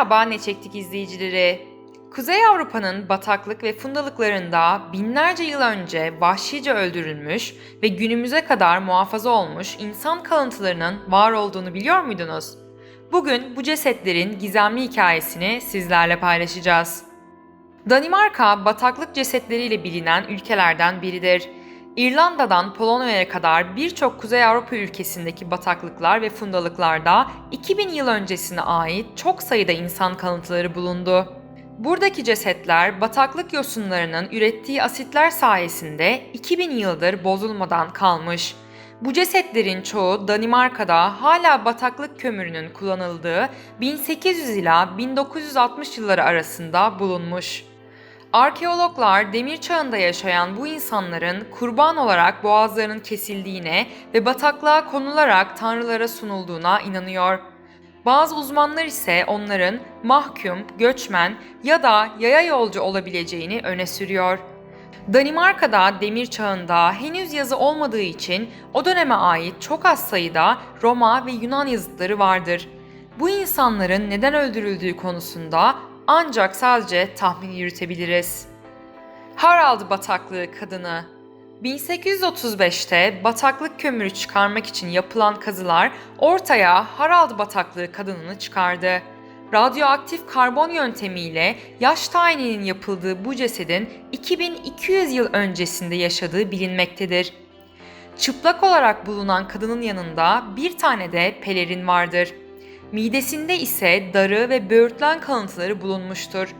Merhaba Ne Çektik izleyicileri. Kuzey Avrupa'nın bataklık ve fundalıklarında binlerce yıl önce vahşice öldürülmüş ve günümüze kadar muhafaza olmuş insan kalıntılarının var olduğunu biliyor muydunuz? Bugün bu cesetlerin gizemli hikayesini sizlerle paylaşacağız. Danimarka bataklık cesetleriyle bilinen ülkelerden biridir. İrlanda'dan Polonya'ya kadar birçok Kuzey Avrupa ülkesindeki bataklıklar ve fundalıklarda 2000 yıl öncesine ait çok sayıda insan kalıntıları bulundu. Buradaki cesetler bataklık yosunlarının ürettiği asitler sayesinde 2000 yıldır bozulmadan kalmış. Bu cesetlerin çoğu Danimarka'da hala bataklık kömürünün kullanıldığı 1800 ila 1960 yılları arasında bulunmuş. Arkeologlar demir çağında yaşayan bu insanların kurban olarak boğazlarının kesildiğine ve bataklığa konularak tanrılara sunulduğuna inanıyor. Bazı uzmanlar ise onların mahkum, göçmen ya da yaya yolcu olabileceğini öne sürüyor. Danimarka'da demir çağında henüz yazı olmadığı için o döneme ait çok az sayıda Roma ve Yunan yazıtları vardır. Bu insanların neden öldürüldüğü konusunda ancak sadece tahmin yürütebiliriz. Harald bataklığı kadını 1835'te bataklık kömürü çıkarmak için yapılan kazılar ortaya Harald bataklığı kadınını çıkardı. Radyoaktif karbon yöntemiyle yaş tayininin yapıldığı bu cesedin 2200 yıl öncesinde yaşadığı bilinmektedir. Çıplak olarak bulunan kadının yanında bir tane de pelerin vardır. Midesinde ise darı ve böğürtlen kalıntıları bulunmuştur.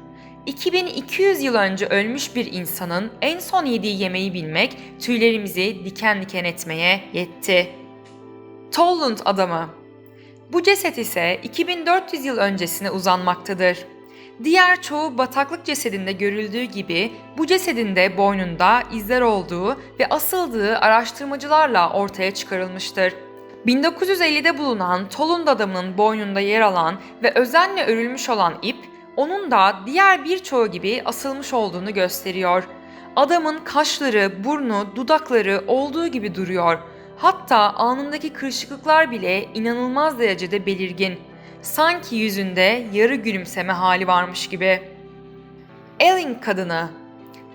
2200 yıl önce ölmüş bir insanın en son yediği yemeği bilmek tüylerimizi diken diken etmeye yetti. Tollund adamı Bu ceset ise 2400 yıl öncesine uzanmaktadır. Diğer çoğu bataklık cesedinde görüldüğü gibi bu cesedin de boynunda izler olduğu ve asıldığı araştırmacılarla ortaya çıkarılmıştır. 1950'de bulunan Tolund adamının boynunda yer alan ve özenle örülmüş olan ip, onun da diğer birçoğu gibi asılmış olduğunu gösteriyor. Adamın kaşları, burnu, dudakları olduğu gibi duruyor. Hatta alnındaki kırışıklıklar bile inanılmaz derecede belirgin. Sanki yüzünde yarı gülümseme hali varmış gibi. Elling kadını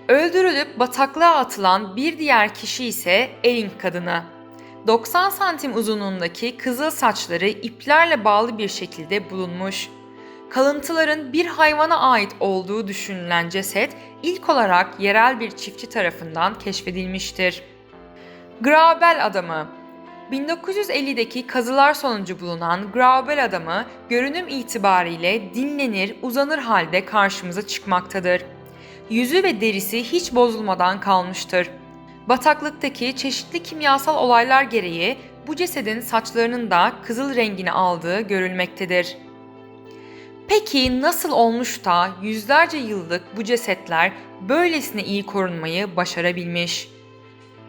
Öldürülüp bataklığa atılan bir diğer kişi ise Elling kadını. 90 santim uzunluğundaki kızıl saçları iplerle bağlı bir şekilde bulunmuş. Kalıntıların bir hayvana ait olduğu düşünülen ceset ilk olarak yerel bir çiftçi tarafından keşfedilmiştir. Graubel adamı 1950'deki kazılar sonucu bulunan Graubel adamı görünüm itibariyle dinlenir, uzanır halde karşımıza çıkmaktadır. Yüzü ve derisi hiç bozulmadan kalmıştır. Bataklıktaki çeşitli kimyasal olaylar gereği bu cesedin saçlarının da kızıl rengini aldığı görülmektedir. Peki nasıl olmuş da yüzlerce yıllık bu cesetler böylesine iyi korunmayı başarabilmiş?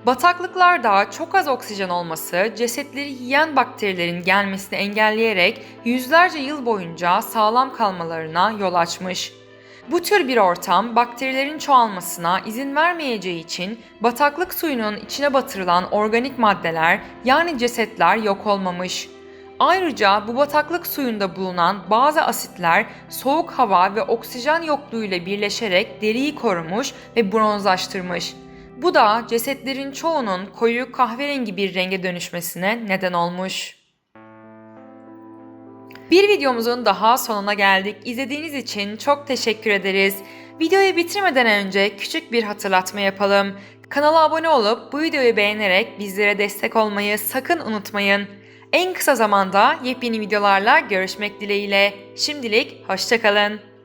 Bataklıklarda çok az oksijen olması cesetleri yiyen bakterilerin gelmesini engelleyerek yüzlerce yıl boyunca sağlam kalmalarına yol açmış. Bu tür bir ortam bakterilerin çoğalmasına izin vermeyeceği için bataklık suyunun içine batırılan organik maddeler yani cesetler yok olmamış. Ayrıca bu bataklık suyunda bulunan bazı asitler soğuk hava ve oksijen yokluğuyla birleşerek deriyi korumuş ve bronzlaştırmış. Bu da cesetlerin çoğunun koyu kahverengi bir renge dönüşmesine neden olmuş. Bir videomuzun daha sonuna geldik. İzlediğiniz için çok teşekkür ederiz. Videoyu bitirmeden önce küçük bir hatırlatma yapalım. Kanala abone olup bu videoyu beğenerek bizlere destek olmayı sakın unutmayın. En kısa zamanda yepyeni videolarla görüşmek dileğiyle. Şimdilik hoşçakalın.